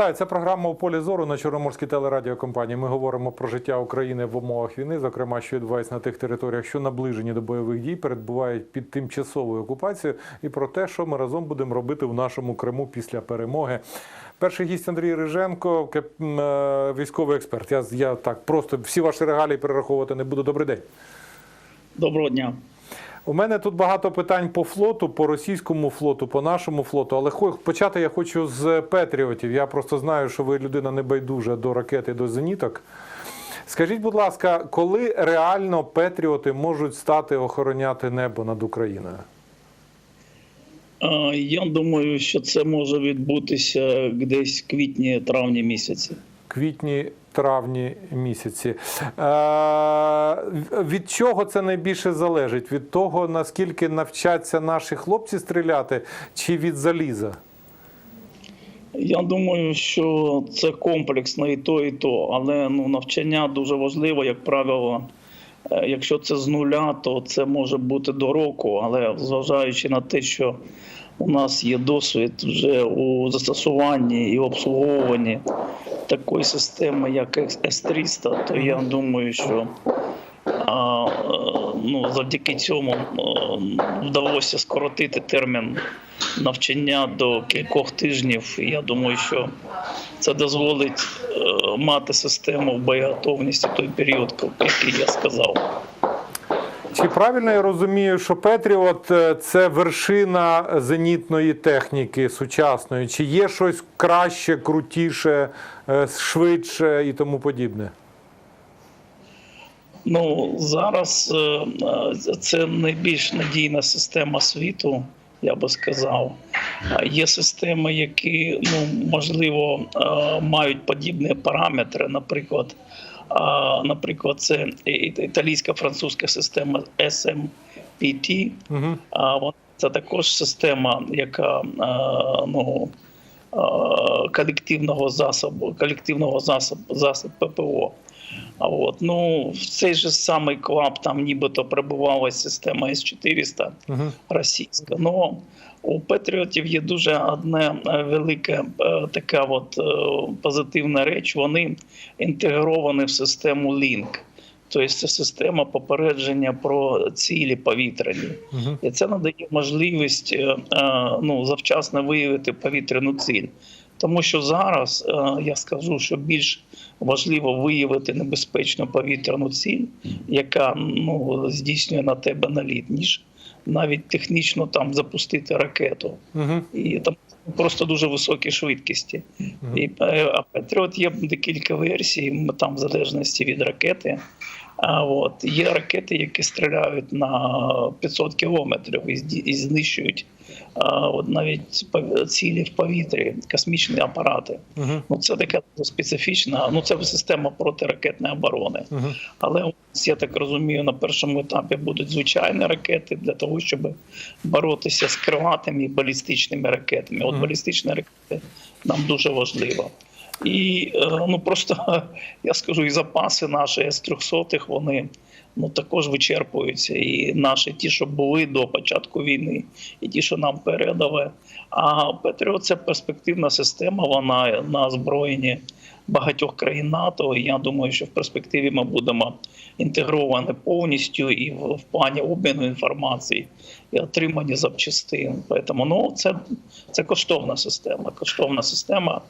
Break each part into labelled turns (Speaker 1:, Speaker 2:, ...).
Speaker 1: Вітаю, це програма у полі зору на Чорноморській телерадіокомпанії. Ми говоримо про життя України в умовах війни, зокрема, що відбувається на тих територіях, що наближені до бойових дій, перебувають під тимчасовою окупацією, і про те, що ми разом будемо робити в нашому Криму після перемоги. Перший гість Андрій Риженко, е, військовий експерт. Я, я так просто всі ваші регалії перераховувати не буду. Добрий день.
Speaker 2: Доброго дня.
Speaker 1: У мене тут багато питань по флоту, по російському флоту, по нашому флоту. Але почати я хочу з Петріотів. Я просто знаю, що ви людина небайдужа до ракети, до зеніток. Скажіть, будь ласка, коли реально Петріоти можуть стати охороняти небо над Україною?
Speaker 2: Я думаю, що це може відбутися десь в квітні-травні місяці.
Speaker 1: Квітні, травні місяці. Е, від чого це найбільше залежить? Від того, наскільки навчаться наші хлопці стріляти, чи від заліза?
Speaker 2: Я думаю, що це комплексно і то, і то. Але ну, навчання дуже важливо, як правило. Е, Якщо це з нуля, то це може бути до року. Але зважаючи на те, що у нас є досвід вже у застосуванні і обслуговуванні такої системи, як С-300, то я думаю, що а, е, ну, завдяки цьому е, вдалося скоротити термін навчання до кількох тижнів. Я думаю, що це дозволить е, мати систему в боєготовності той період, який я сказав.
Speaker 1: Чи правильно я розумію, що Петріот е, це вершина зенітної техніки сучасної? Чи є щось краще, крутіше, е, швидше і тому подібне?
Speaker 2: Ну зараз е, це найбільш надійна система світу, я би сказав. Є системи, які ну можливо мають подібні параметри. Наприклад, наприклад, це італійська французька система SMPT.
Speaker 1: Угу.
Speaker 2: Це також система, яка ну, колективного засобу, колективного засобу, засоб ППО. От ну в цей же самий клап там нібито прибувала система С-400
Speaker 1: Угу.
Speaker 2: російська. Ну у Петріотів є дуже одне е, велике е, така от е, позитивна реч. Вони інтегровані в систему Link. Тобто це система попередження про цілі повітряні.
Speaker 1: Угу.
Speaker 2: І це надає можливість ну, завчасно виявити повітряну ціль. Тому що зараз я скажу, що більш важливо виявити небезпечну повітряну ціль, яка ну, здійснює на тебе наліт, ніж навіть технічно там запустити ракету.
Speaker 1: Угу.
Speaker 2: І там просто дуже високі швидкості. І, е, а Петріот є декілька версій, там в залежності від ракети. А от є ракети, які стріляють на 500 кілометрів і, і знищують а, от навіть цілі в повітрі, космічні апарати.
Speaker 1: Угу.
Speaker 2: Ну це така специфічна. Ну це система протиракетної оборони.
Speaker 1: Угу.
Speaker 2: Але у нас, я так розумію, на першому етапі будуть звичайні ракети для того, щоб боротися з крилатими і балістичними ракетами. От
Speaker 1: Мгм.
Speaker 2: балістичні ракети нам дуже важливо. І е, ну просто я скажу, і запаси наші С-300 вони ну також вичерпуються. І наші ті, що були до початку війни, і ті, що нам передали. А Петріот це перспективна система. Вона на озброєнні багатьох країн НАТО. І я думаю, що в перспективі ми будемо інтегровані повністю і в, в плані обміну інформації і отримані запчастин. Тому ну це, це коштовна система. Коштовна система.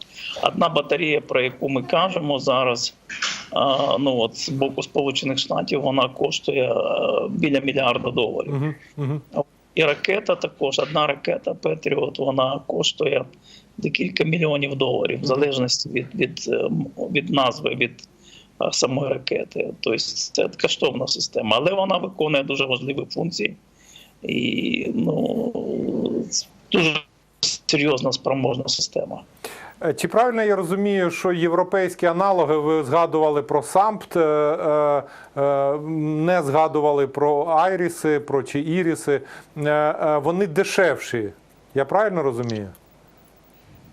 Speaker 2: Одна батарея, про яку ми кажемо зараз. а, Ну от з боку Сполучених Штатів вона коштує е, біля мільярда доларів.
Speaker 1: Угу. Угу.
Speaker 2: І ракета також, одна ракета Петріот, вона коштує декілька мільйонів доларів, в залежності від, від, е, від назви, від е, самої ракети. Тобто це коштовна система, але вона виконує дуже важливі функції і ну, дуже серйозна спроможна система.
Speaker 1: Е, Чи правильно я розумію, що європейські аналоги ви згадували про САМПТ, не згадували про Айріси, про чи Іріси. Вони дешевші. Я правильно розумію?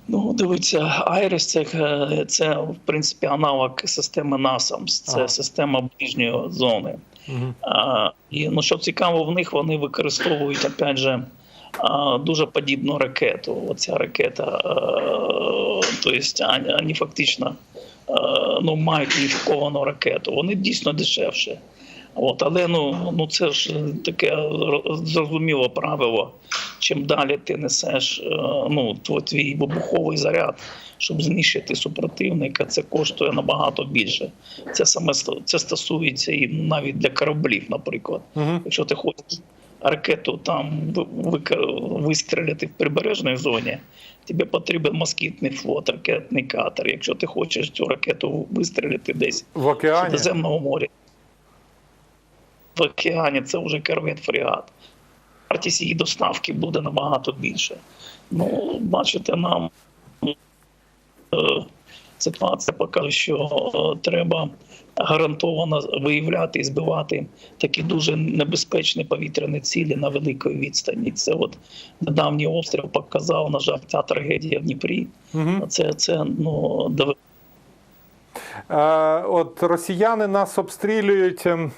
Speaker 2: Ну, дивіться, Айрис це, е, це в принципі аналог системи NASAMS, це
Speaker 1: Ага.
Speaker 2: система ближньої зони.
Speaker 1: Угу.
Speaker 2: А, і ну, що цікаво, в них вони використовують опять же а, дуже подібну ракету. Оця ракета, е, тобто ані, ані фактично е, ну, мають уніфіковану ракету. Вони дійсно дешевші. От, але ну, ну це ж таке ро- зрозуміле правило. Чим далі ти несеш е, ну, твій вибуховий заряд, щоб знищити супротивника, це коштує набагато більше. Це саме це стосується і навіть для кораблів, наприклад.
Speaker 1: Угу.
Speaker 2: Якщо ти хочеш ракету там ви- вистріляти в прибережній зоні, тобі потрібен москітний флот, ракетний катер. Якщо ти хочеш цю ракету вистріляти десь
Speaker 1: В океані.
Speaker 2: Середземному морі, в океані це вже корвет фрегат. Вартість її доставки буде набагато більше. Ну, бачите, нам е, ситуація показує, що е, треба гарантовано виявляти і збивати такі дуже небезпечні повітряні цілі на великій відстані. Це от недавній обстріл показав, на жаль, ця трагедія в Дніпрі.
Speaker 1: Угу.
Speaker 2: Це, це ну,
Speaker 1: Е, от росіяни нас обстрілюють ем,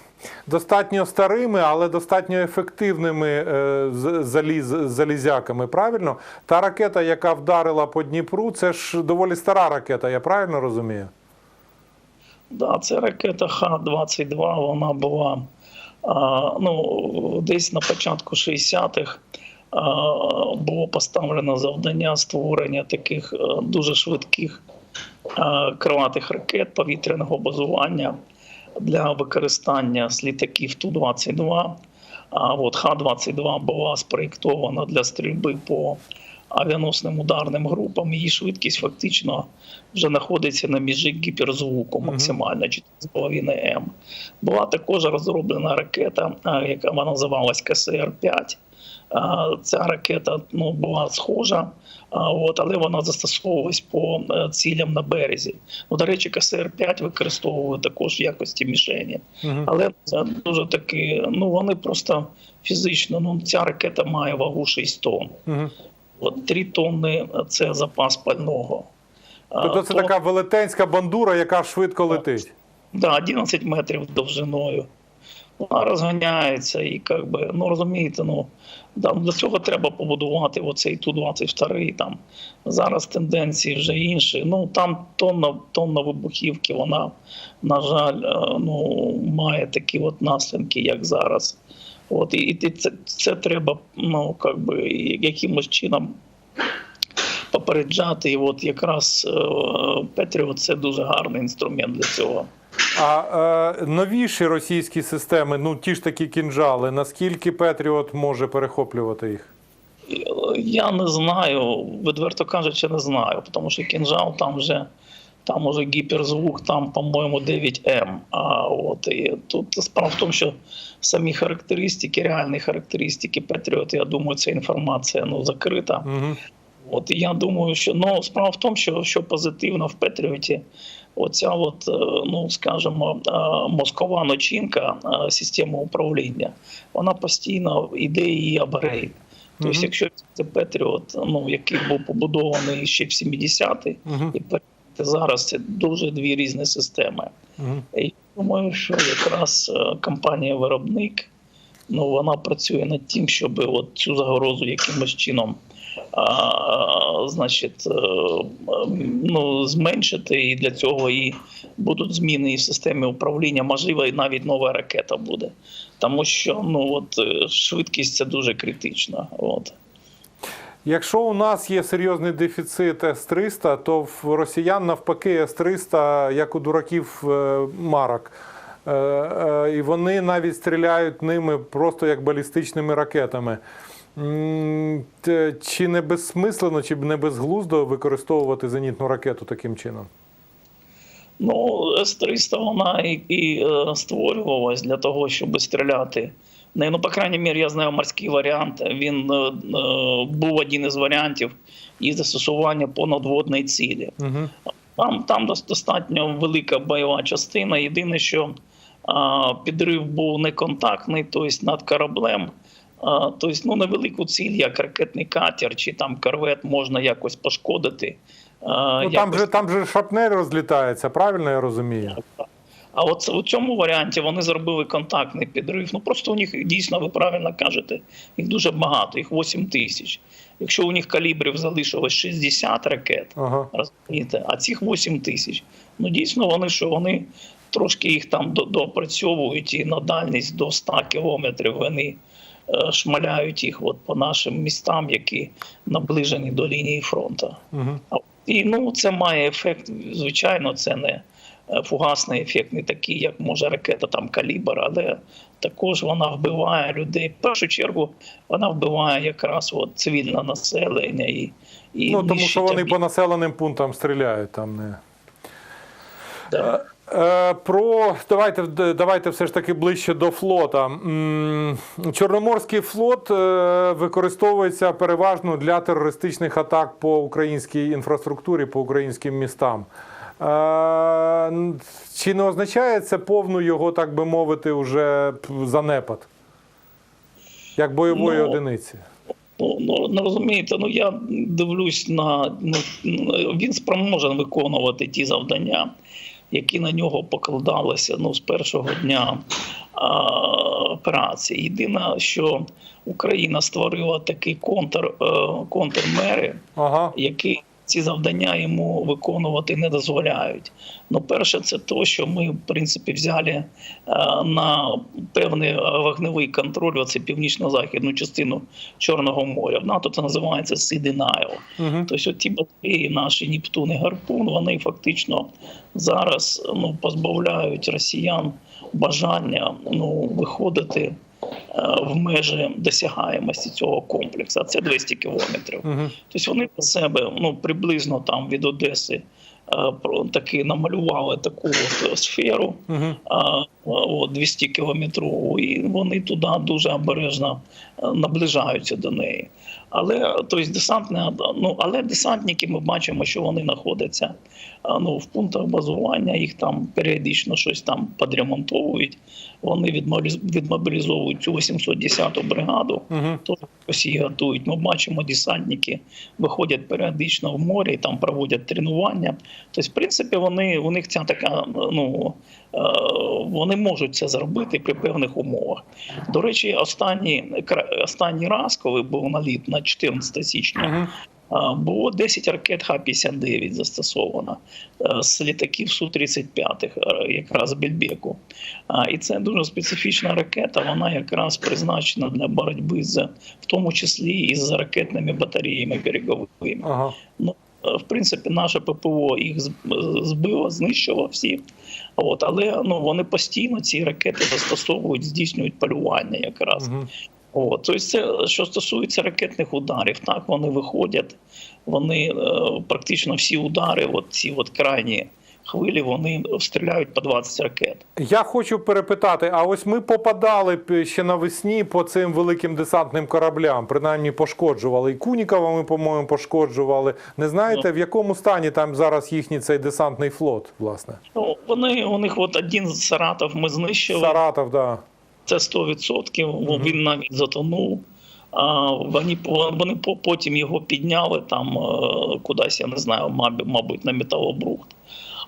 Speaker 1: достатньо старими, але достатньо ефективними е, заліз, залізяками. Правильно? Та ракета, яка вдарила по Дніпру, це ж доволі стара ракета, я правильно розумію?
Speaker 2: Да, це ракета Х-22, вона була а, ну, десь на початку 60-х було поставлено завдання створення таких дуже швидких а, крилатих ракет повітряного базування для використання з літаків Ту-22. А от Х-22 була спроєктована для стрільби по авіаносним ударним групам. Її швидкість фактично вже знаходиться на міжі гіперзвуку максимально 4,5 М. Була також розроблена ракета, яка вона називалась КСР-5. А, Ця ракета ну, була схожа, от, але вона застосовувалась по е, цілям на березі. Ну, до речі, КСР-5 використовували також в якості мішені.
Speaker 1: Угу.
Speaker 2: Але це дуже таки, ну вони просто фізично, ну ця ракета має вагу 6 тонн.
Speaker 1: Угу.
Speaker 2: От 3 тонни це запас пального.
Speaker 1: Тобто це
Speaker 2: то-
Speaker 1: така велетенська бандура, яка швидко летить.
Speaker 2: Да, 11 метрів довжиною. Вона розганяється і як би, ну розумієте, ну да, для цього треба побудувати оцей Ту-22. Там зараз тенденції вже інші. Ну там тонна, тонна вибухівки, вона, на жаль, е, ну, має такі от наслідки, як зараз. От, і, і це, це треба ну, як би, якимось чином попереджати. І от якраз Петріот це дуже гарний інструмент для цього.
Speaker 1: А е, новіші російські системи, ну ті ж такі кінжали, наскільки Петріот може перехоплювати їх?
Speaker 2: Я не знаю, відверто кажучи, не знаю, тому що кінжал там вже там уже гіперзвук, там, по-моєму, 9М. А от і тут справа в тому, що самі характеристики, реальні характеристики Петріот, я думаю, ця інформація ну, закрита.
Speaker 1: Угу.
Speaker 2: От і я думаю, що ну справа в тому, що, що позитивно в Петріоті, оця, от, е, ну скажімо, е, мозкова начинка е, системи управління, вона постійно іде її апгрейд. Тобто,
Speaker 1: Мгм.
Speaker 2: якщо це Петріот, ну який був побудований ще в 70-ті,
Speaker 1: Угу.
Speaker 2: і зараз це дуже дві різні системи.
Speaker 1: Угу.
Speaker 2: І я думаю, що якраз компанія-виробник ну, вона працює над тим, щоб от цю загрозу якимось чином значить, е, ну, зменшити, і для цього і будуть зміни і в системі управління, можливо, і навіть нова ракета буде. Тому що ну, от, е, швидкість це дуже критична. От.
Speaker 1: Якщо у нас є серйозний дефіцит С-300, то в росіян навпаки С-300, як у дураків е, марок. І вони навіть стріляють ними просто як балістичними ракетами. Чи не безсмислено, чи не безглуздо використовувати зенітну ракету таким чином?
Speaker 2: Ну, С-300 вона і, і е, створювалась для того, щоб стріляти. Не, ну, по крайній мірі, я знаю морський варіант. Він е, е, був один із варіантів і застосування по надводній цілі.
Speaker 1: Угу.
Speaker 2: Там, там достатньо велика бойова частина. Єдине, що а, підрив був неконтактний, тобто над кораблем. Тобто, ну, невелику ціль, як ракетний катер чи там корвет можна якось пошкодити.
Speaker 1: Ну, там,
Speaker 2: якось
Speaker 1: же, там же шрапнель розлітається, правильно я розумію?
Speaker 2: А от у цьому варіанті вони зробили контактний підрив. Ну просто у них дійсно, ви правильно кажете, їх дуже багато, їх 8 тисяч. якщо у них калібрів залишилось 60 ракет,
Speaker 1: Ага.
Speaker 2: розумієте, а цих 8 тисяч. Ну дійсно вони що вони трошки їх там до- доопрацьовують і на дальність до 100 кілометрів вони шмаляють їх от по нашим містам, які наближені до лінії фронту.
Speaker 1: Угу.
Speaker 2: І ну це має ефект. Звичайно, це не е, фугасний ефект, не такий, як може ракета там калібр, але також вона вбиває людей. В першу чергу вона вбиває якраз от цивільне населення і, і
Speaker 1: Ну тому що вони по населеним пунктам стріляють там не.
Speaker 2: Да.
Speaker 1: Е, Про давайте давайте все ж таки ближче до флота. Чорноморський флот е, використовується переважно для терористичних атак по українській інфраструктурі, по українським містам. Е, Чи не означає це повну його, так би мовити, уже занепад? Як бойової
Speaker 2: Ну,
Speaker 1: одиниці?
Speaker 2: Ну, ну, ну розумієте, ну я дивлюсь на ну, він спроможен виконувати ті завдання, які на нього покладалися ну, з першого дня а, операції. Єдине, що Україна створила такий контр, е, контрмери,
Speaker 1: Ага.
Speaker 2: які ці завдання йому виконувати не дозволяють. Ну, перше, це то, що ми, в принципі, взяли е, на певний вогневий контроль, оце північно-західну частину Чорного моря. В НАТО це називається Denial.
Speaker 1: Угу.
Speaker 2: Тобто, ті батареї, наші Нептун і Гарпун, вони фактично зараз ну, позбавляють росіян бажання ну, виходити в межі досягаємості цього комплексу. Це 200 кілометрів.
Speaker 1: Угу.
Speaker 2: Тобто вони для себе ну, приблизно там від Одеси е, таки намалювали таку от сферу а, от 200 кілометрову, і вони туди дуже обережно е, наближаються до неї. Але тобто десантне, ну але десантники ми бачимо, що вони знаходяться ну, в пунктах базування, їх там періодично щось там підремонтовують. Вони відмобілізовують цю 810-ту бригаду.
Speaker 1: Угу.
Speaker 2: Теж Росії готують. Ми бачимо, десантники виходять періодично в море і там проводять тренування. Тобто, в принципі, вони у них ця така, ну вони можуть це зробити при певних умовах. До речі, останній останній раз, коли був наліт на 14 січня, а, було 10 ракет Х-59 застосовано е, з літаків Су-35, е, якраз Бельбеку. А, І це дуже специфічна ракета, вона якраз призначена для боротьби з, в тому числі і з ракетними батареями береговими.
Speaker 1: Ага.
Speaker 2: Е, В принципі, наше ППО їх збило, знищило всі. От, але ну, вони постійно ці ракети застосовують, здійснюють полювання якраз.
Speaker 1: Угу.
Speaker 2: От, тобто, це що стосується ракетних ударів, так вони виходять, вони е, практично всі удари, от ці от крайні хвилі, вони стріляють по 20 ракет.
Speaker 1: Я хочу перепитати: а ось ми попадали ще навесні по цим великим десантним кораблям, принаймні пошкоджували. І Кунікова ми, по-моєму, пошкоджували. Не знаєте, в якому стані там зараз їхній цей десантний флот, власне?
Speaker 2: Ну, вони у них от один з Саратов ми знищили.
Speaker 1: Саратов, да.
Speaker 2: Це 100%,
Speaker 1: Мгм.
Speaker 2: Він навіть затонув. А вони вони потім його підняли там е, кудись, я не знаю, мабуть, мабуть, на металобрухт.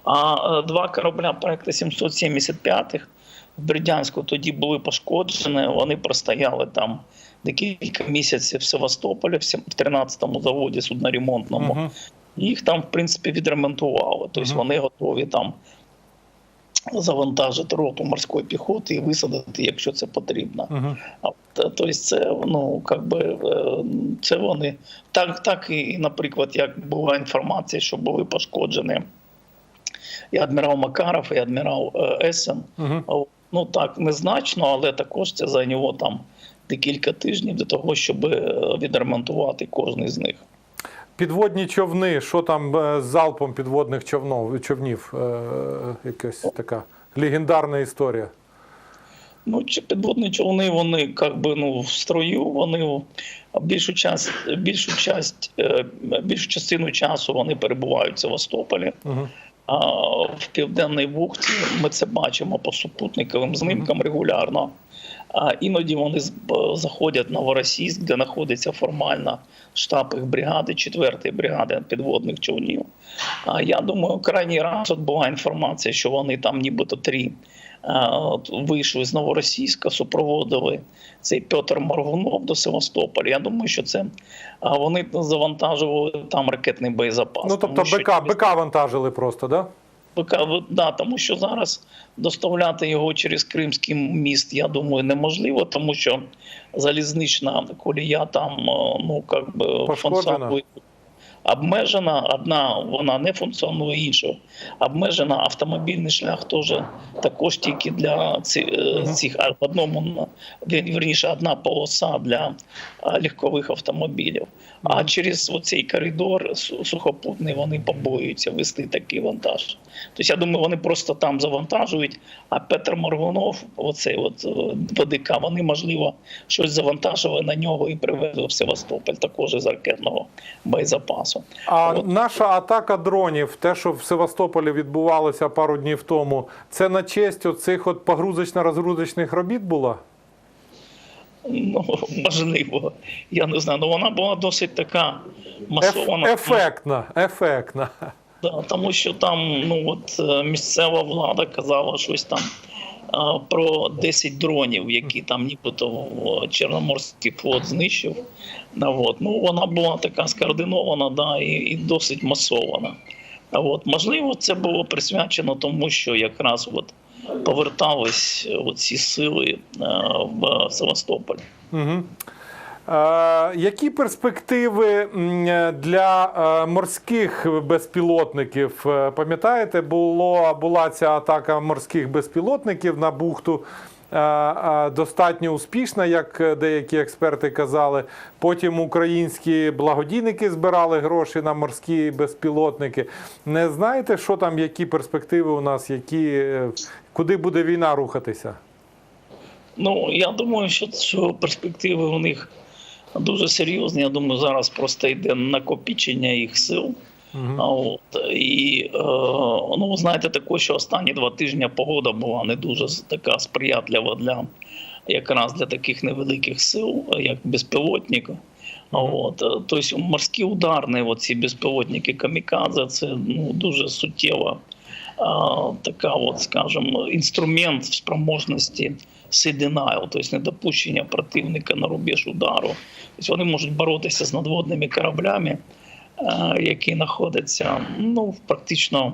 Speaker 2: А е, два корабля проекту 775-х в Бердянську тоді були пошкоджені. Вони простояли там декілька місяців в Севастополі, в 13-му заводі судноремонтному.
Speaker 1: Угу.
Speaker 2: Їх там, в принципі, відремонтували. Тобто
Speaker 1: Мгм.
Speaker 2: вони готові там завантажити роту морської піхоти і висадити, якщо це потрібно. А, Тобто, це ну как би е, це вони так, так і, наприклад, як була інформація, що були пошкоджені і адмірал Макаров, і адмірал е, Есен.
Speaker 1: Угу.
Speaker 2: Ну так незначно, але також це зайняло там декілька тижнів для того, щоб е, відремонтувати кожний з них.
Speaker 1: Підводні човни, що там е, з залпом підводних човнов, човнів? Якась така легендарна історія.
Speaker 2: Ну, чи підводні човни, вони як би ну в строю, вони більшу час, більшу часть, більшу частину часу вони перебувають в Севастополі.
Speaker 1: Угу.
Speaker 2: В південній бухті ми це бачимо по супутниковим знимкам регулярно. А іноді вони заходять в Новоросійськ, де знаходиться формально штаб їх бригади, 4-ї бригади підводних човнів. А я думаю, крайній раз от була інформація, що вони там нібито три вийшли з Новоросійська, супроводили цей Петр Моргунов до Севастополя. Я думаю, що це вони завантажували там ракетний боєзапас.
Speaker 1: Ну тобто
Speaker 2: Тому
Speaker 1: БК, БК вантажили просто, да?
Speaker 2: Да, тому що зараз доставляти його через Кримський міст, я думаю, неможливо, тому що залізнична колія там е, ну як би
Speaker 1: Пошкоджена.
Speaker 2: Обмежена. Одна вона не функціонує, інша обмежена. Автомобільний шлях теж також тільки для е, цих а в одному вірніше одна полоса для легкових автомобілів. А через оцей коридор сухопутний вони побоюються вести такий вантаж. Тобто, я думаю, вони просто там завантажують. А Петр Моргунов, оцей от е, ВДК, вони можливо щось завантажили на нього і привезли в Севастополь, також із ракетного боєзапасу.
Speaker 1: А
Speaker 2: От.
Speaker 1: наша атака дронів, те, що в Севастополі відбувалося пару днів тому, це на честь оцих от погрузочно-розгрузочних робіт була?
Speaker 2: Ну, можливо, я не знаю. Ну вона була досить така масована.
Speaker 1: ефектна, ефектна.
Speaker 2: Да, тому що там ну от е, місцева влада казала щось там про 10 дронів, які там нібито Чорноморський флот знищив. А, от. Ну, вона була така скоординована да, і, і досить масована. А от, можливо, це було присвячено тому, що якраз от повертались ці сили е, в Севастополь.
Speaker 1: Угу. Е, які перспективи для е, морських безпілотників? Е, Пам'ятаєте, було, була ця атака морських безпілотників на бухту достатньо успішна, як деякі експерти казали. Потім українські благодійники збирали гроші на морські безпілотники. Не знаєте, що там, які перспективи у нас, які, куди буде війна рухатися?
Speaker 2: Ну, я думаю, що перспективи у них дуже серйозні. Я думаю, зараз просто йде накопічення їх сил.
Speaker 1: Угу.
Speaker 2: А от і е, ну, ви знаєте, також, що останні два тижні погода була не дуже така сприятлива для якраз для таких невеликих сил, як безпілотник. От, тобто морські ударні, оці безпілотники камікадзе, це ну, дуже суттєва а, така, от, скажімо, інструмент в спроможності denial, тобто недопущення противника на рубеж удару. Тобто вони можуть боротися з надводними кораблями, е, які знаходяться ну, практично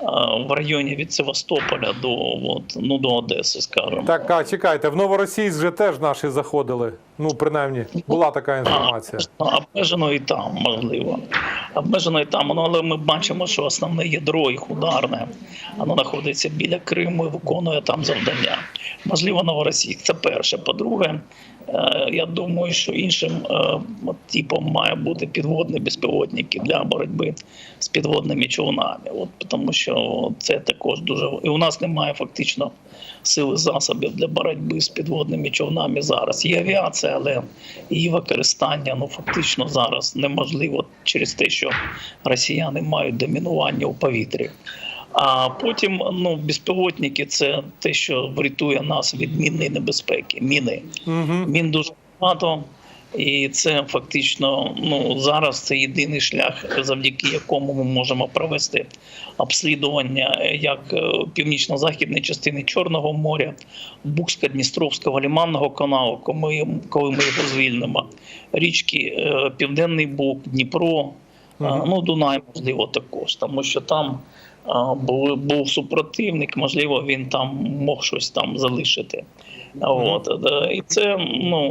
Speaker 2: е, в районі від Севастополя до, от, ну, до Одеси, скажімо.
Speaker 1: Так, а чекайте, в Новоросійськ же теж наші заходили. Ну, принаймні, була така інформація.
Speaker 2: А, обмежено і там, можливо. Обмежено і там, ну, але ми бачимо, що основне ядро їх ударне, воно знаходиться біля Криму і виконує там завдання. Можливо, Новоросійськ. Це перше. По-друге, е, я думаю, що іншим е, типом має бути підводні безпілотники для боротьби з підводними човнами. От, тому що це також дуже. І у нас немає фактично сили засобів для боротьби з підводними човнами зараз. Є авіація, але її використання ну фактично зараз неможливо через те, що росіяни мають домінування у повітрі. А потім ну безпілотники це те, що врятує нас від мінної небезпеки. Міни
Speaker 1: Угу.
Speaker 2: мін дуже багато. І це фактично ну зараз це єдиний шлях, завдяки якому ми можемо провести обслідування е, як е, північно-західної частини Чорного моря, Буксько-Дністровського ліманного каналу, коли ми, коли ми його звільнимо, річки е, Південний Буг, Дніпро, ну Дунай, можливо, також, тому що там був, був супротивник, можливо, він там мог щось там залишити. От, і це ну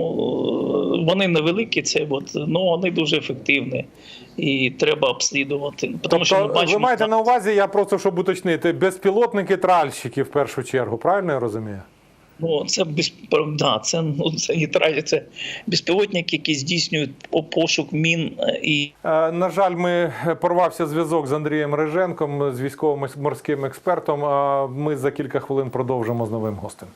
Speaker 2: вони невеликі, це от, ну вони дуже ефективні і треба обслідувати. Тому що ми
Speaker 1: бачимо, ви маєте на увазі, я просто щоб уточнити, безпілотники тральщики в першу чергу, правильно я розумію?
Speaker 2: Ну це без да, це ну це нейтралі, це безпілотники, які здійснюють по- пошук мін е, і
Speaker 1: Е, На жаль, ми порвався зв'язок з Андрієм Реженком, з військовим морським експертом. А Ми за кілька хвилин продовжимо з новим гостем.